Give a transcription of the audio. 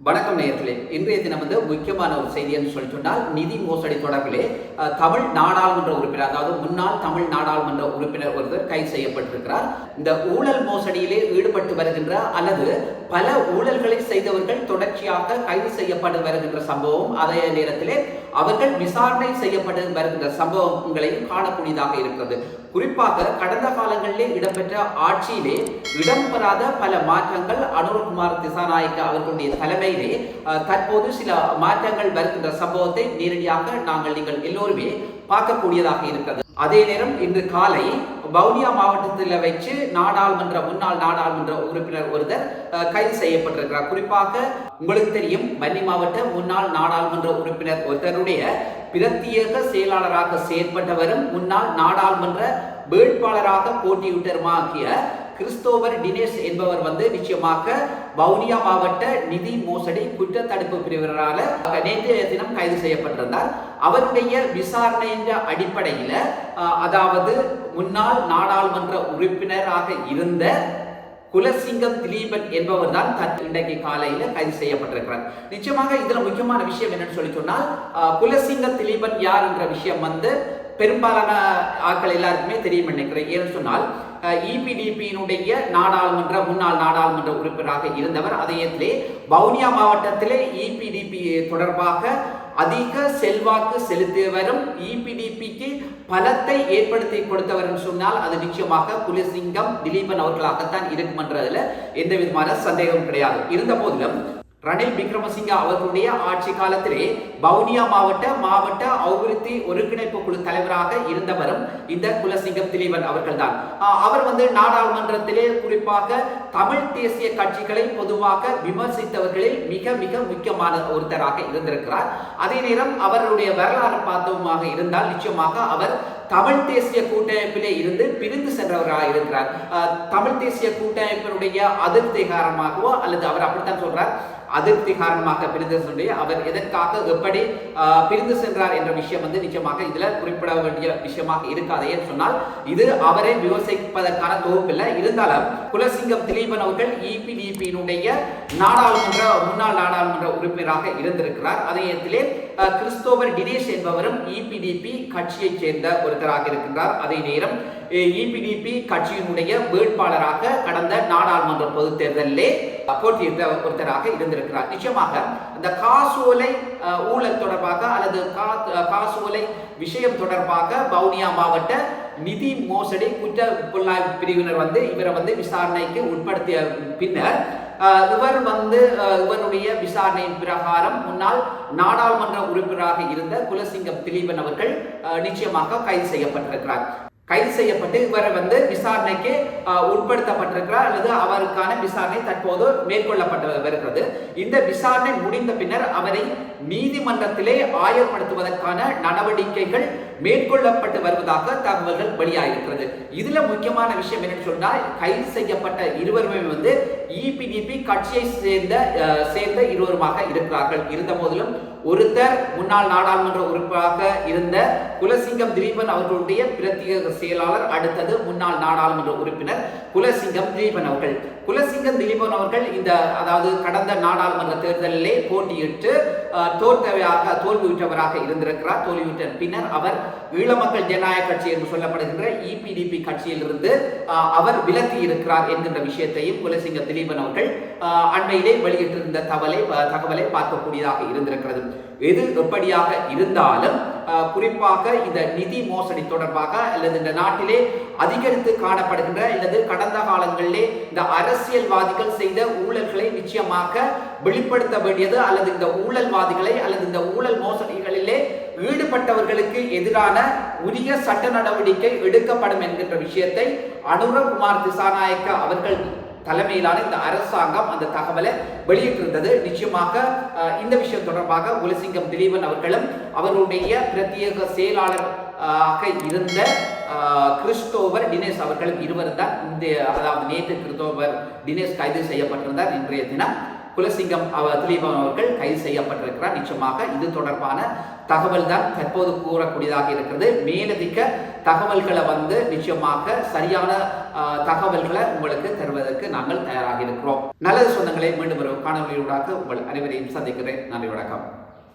வணக்கம் நேயர்களே. இன்றைய தினம் வந்து முக்கியமான ஒரு செய்தின்னு சொல்லி சொன்னால் நிதி மோசடி தொடர்பிலே தமிழ் நாடாளுமன்ற உறுப்பினர் அதாவது முன்னாள் தமிழ் நாடாளுமன்ற உறுப்பினர் ஒருவர் கைது செய்யப்பட்டிருக்கிறார். இந்த ஊழல் மோசடியிலே ஈடுபட்டு வருகின்ற அல்லது பல ஊழல்களை செய்தவர்கள் தொடர்ச்சியாக கைது செய்யப்பட்டு வருகின்ற சம்பவம் அதே நேரத்திலே அவர்கள் விசாரணை செய்யப்பட்டு வருகின்ற சம்பவங்களையும் காணக்கூடியதாக இருக்கிறது. குறிப்பாக கடந்த காலங்களிலே இடம்பெற்ற ஆட்சியிலே இடம்பெறாத பல மாற்றங்கள் அனுரகுமார் திசாநாயக்க அவர்களுடைய தலைமை அஹ், தற்போது சில மாற்றங்கள் வருகின்ற சம்பவத்தை நேரடியாக நாங்கள் நீங்கள் எல்லோருமே பார்க்கக்கூடியதாக இருக்கிறது. அதே நேரம் இன்று காலை வவுனியா மாவட்டத்தில் வச்சு நாடாளுமன்ற முன்னாள் நாடாளுமன்ற உறுப்பினர் ஒருத்தர் கைது செய்யப்பட்டிருக்கிறார். குறிப்பாக உங்களுக்கு தெரியும் வன்னி மாவட்ட முன்னாள் நாடாளுமன்ற உறுப்பினர் ஒருத்தருடைய பிரத்யேக செயலாளராக செயற்பட்டவரும் முன்னாள் நாடாளுமன்ற வேட்பாளராக போட்டியிட்டருமாகிய கிறிஸ்தோவர் டினேஷ் என்பவர் வந்து நிச்சயமாக வவுனியா மாவட்ட நிதி மோசடி குற்ற தடுப்பு பிரிவினரால நேற்றைய தினம் கைது செய்யப்பட்டிருந்தார். அவருடைய விசாரணை என்ற அடிப்படையில் அதாவது முன்னாள் நாடாளுமன்ற உறுப்பினராக இருந்த குலசிங்கம் திலீபன் என்பவர் தான் இன்றைக்கு காலையில கைது செய்யப்பட்டிருக்கிறார். நிச்சயமாக இதுல முக்கியமான விஷயம் என்னன்னு சொல்லி சொன்னால் குலசிங்கம் திலீபன் யார் என்ற விஷயம் வந்து பெரும்பாலான ஆட்கள் எல்லாருக்குமே தெரியும் நினைக்கிறேன். ஏன்னு சொன்னால் இபிடிபியினுடைய நாடாளுமன்ற முன்னாள் நாடாளுமன்ற உறுப்பினராக இருந்தவர். அதயத்திலே வவுனியா மாவட்டத்திலே இபிடிபி தொடர்பாக அதிக செல்வாக்கு செலுத்தியவரும் இபிடிபிக்கு பலத்தை ஏற்படுத்தி கொடுத்தவர் சொன்னால் அது நிச்சயமாக குலசிங்கம் திலீபன் அவர்களாகத்தான் இருக்கும் என்றதுல எந்த விதமான சந்தேகம் கிடையாது. இருந்த போதிலும் ரணில் விக்ரமசிங்க அவர்களுடைய ஆட்சி காலத்திலே வவுனியா மாவட்ட மாவட்ட அபிவிருத்தி ஒருங்கிணைப்பு குழு தலைவராக இருந்தவரும் இந்த குலசிங்கம் திலீபன் அவர்கள்தான். ஆஹ் அவர் வந்து நாடாளுமன்றத்திலே குறிப்பாக தமிழ் தேசிய கட்சிகளை பொதுவாக விமர்சித்தவர்களில் மிக மிக முக்கியமான ஒருத்தராக இருந்திருக்கிறார். அதே நேரம் அவருடைய வரலாறு பார்த்தவுமாக இருந்தால் நிச்சயமாக அவர் தமிழ் தேசிய கூட்டமைப்பிலே இருந்து பிரிந்து சென்றவராக இருக்கிறார். தமிழ் தேசிய கூட்டமைப்பினுடைய அதிருப்தி காரணமாகவோ அல்லது அவர் அப்படித்தான் சொல்றார். அதிருப்தி காரணமாக பிரிந்து சென்று அவர் எதற்காக எப்படி பிரிந்து சென்றார் என்ற விஷயம் வந்து நிச்சயமாக இதுல குறிப்பிட வேண்டிய விஷயமாக இருக்காது ஏன்னு சொன்னால் இது அவரை விமர்சிப்பதற்கான தொகுப்பு இல்லை. இருந்தாலும் குலசிங்கம் திலீபன் அவர்கள் இபிடிபியினுடைய நாடாளுமன்ற முன்னாள் நாடாளுமன்ற உறுப்பினராக இருந்திருக்கிறார். அதே நேரத்திலே கிறிஸ்தோபர் டினேஷ் என்பவரும் இபிடிபி கட்சியைச் சேர்ந்த ஒரு ஒருத்தராக இருக்கின்றார். அதே நேரம் இபிடிபி கட்சியினுடைய வேட்பாளராக கடந்த நாடாளுமன்ற பொதுத் தேர்தலிலே போட்டியிட்ட ஒருத்தராக இருந்திருக்கிறார். நிச்சயமாக இந்த காசோலை ஊழல் தொடர்பாக அல்லது கா- காசோலை விஷயம் தொடர்பாக வவுனியா மாவட்ட நிதி மோசடி குற்ற புலனாய்வு பிரிவினர் வந்து இவரை வந்து விசாரணைக்கு உட்படுத்திய பின்னர் இவர் வந்து இவருடைய விசாரணையின் பிரகாரம் முன்னாள் நாடாளுமன்ற உறுப்பினராக இருந்த குலசிங்கம் திலீபன் அவர்கள் அஹ், நிச்சயமாக கைது செய்யப்பட்டிருக்கிறார். கைது செய்யப்பட்டு இவரை வந்து விசாரணைக்கு உட்படுத்தப்பட்டிருக்கிறார் அல்லது அவருக்கான விசாரணை தற்போது மேற்கொள்ளப்பட்டு வருகிறது இந்த விசாரணை முடிந்த பின்னர் அவரை நீதிமன்றத்திலே ஆயப்படுத்துவதற்கான நடவடிக்கைகள் மேற்கொள்ளப்பட்டு வருவதாக தகவல்கள் வெளியாகிறது இதுல முக்கியமான விஷயம் என்னன்னு சொன்னால் கைது செய்யப்பட்ட இருவருமே வந்து இபிடிபி கட்சியை சேர்ந்த சேர்ந்த இருவருமாக இருக்கிறார்கள். இருந்த போதிலும் ஒருத்தர் முன்னாள் நாடாளுமன்ற உறுப்பினராக இருந்த குலசிங்கம் திலீபன் அவர்களுடைய பிரத்யேக செயலாளர் அடுத்தது முன்னாள் நாடாளுமன்ற உறுப்பினர் குலசிங்கம் திலீபன் அவர்கள். குலசிங்கம் திலீபன் அவர்கள் இந்த அதாவது கடந்த நாடாளுமன்ற தேர்தலிலே போட்டியிட்டு தோற்றவராக தோல்வியுற்றவராக இருந்திருக்கிறார். தோல்வியுற்ற பின்னர் அவர் ஈழமக்கள் ஜனநாயக கட்சி என்று சொல்லப்படுகின்ற இபிடிபி கட்சியிலிருந்து அவர் விலகி இருக்கிறார் என்கின்ற விஷயத்தையும் குலசிங்க திலீபன் அவர்கள் அண்மையிலே வெளியிட்டிருந்த தவலை தகவலை பார்க்கக்கூடியதாக இருந்திருக்கிறது. எது எப்படியாக இருந்தாலும் குறிப்பாக இந்த நிதி மோசடி தொடர்பாக அல்லது இந்த நாட்டிலே அதிகரித்து காணப்படுகின்ற அல்லது கடந்த காலங்களிலே இந்த அரசியல்வாதிகள் செய்த ஊழல்களை நிச்சயமாக வெளிப்படுத்த வேண்டியது அல்லது இந்த ஊழல்வாதிகளை அல்லது இந்த ஊழல் மோசடிகளிலே ஈடுபட்டவர்களுக்கு எதிரான உரிய சட்ட நடவடிக்கை எடுக்கப்படும் என்கின்ற விஷயத்தை அனுரகுமார் திசாநாயக்க அவர்கள் தலைமையிலான இந்த அரசாங்கம் அந்த தகவலை வெளியிட்டிருந்தது. நிச்சயமாக இந்த விஷயம் தொடர்பாக குலசிங்கம் திலீபன் அவர்களும் அவருடைய பிரத்யேக செயலாளர் ஆக இருந்த கிறிஸ்தோவர் டினேஷ் அவர்களும் இருவர் தான் இந்த அதாவது நேற்று கிறிஸ்தோவர் டினேஷ் கைது செய்யப்பட்டிருந்தார் இன்றைய தினம். குலசிங்கம் அவர் திலீபன் அவர்கள் கைது செய்யப்பட்டிருக்கிறார். நிச்சயமாக இது தொடர்பான தகவல் தான் தற்போது கூறக்கூடியதாக இருக்கிறது. மேலதிக தகவல்களை வந்து நிச்சயமாக சரியான தகவல்களை உங்களுக்கு தருவதற்கு நாங்கள் தயாராக இருக்கிறோம். நல்லது சொந்தங்களை மீண்டும் ஒரு காணொலியூடாக உங்கள் அனைவரையும் சந்திக்கிறேன். நன்றி வணக்கம்.